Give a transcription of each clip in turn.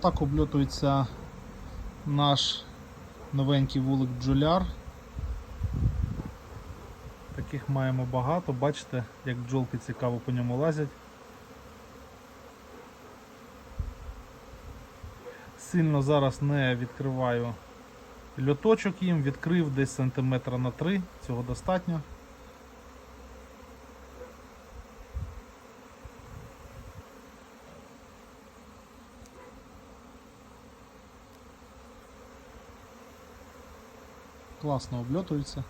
Так обльотується наш новенький вулик бджоляр. Таких маємо багато. Бачите, як бджолки цікаво по ньому лазять. Сильно зараз не відкриваю льоточок їм, відкрив десь сантиметра на 3, цього достатньо. Класно обльотується.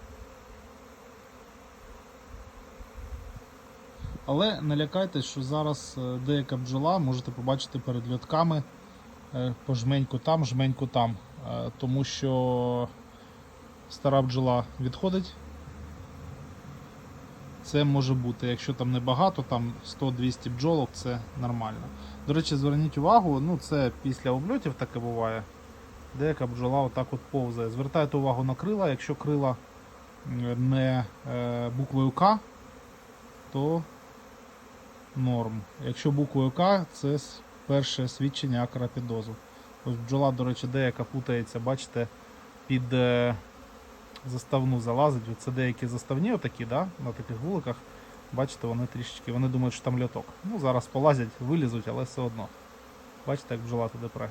Але не лякайтесь, що зараз е, деяка бджола можете побачити перед льотками е, по жменьку там, жменьку там. Е, Тому що стара бджола відходить. Це може бути, якщо там небагато, там 100-200 бджолок, це нормально. До речі, зверніть увагу, ну це після обльотів таке буває. Деяка бджола отак от повзає. Звертайте увагу на крила, якщо крила не е, буквою К, то норм. Якщо буквою К, це перше свідчення акарапідозу. Ось бджола, до речі, деяка путається, бачите, під е, заставну залазить. Це деякі заставні отакі, да? на таких вуликах. Бачите, вони трішечки, вони думають, що там льоток. Ну, зараз полазять, вилізуть, але все одно. Бачите, як бджола туди пре.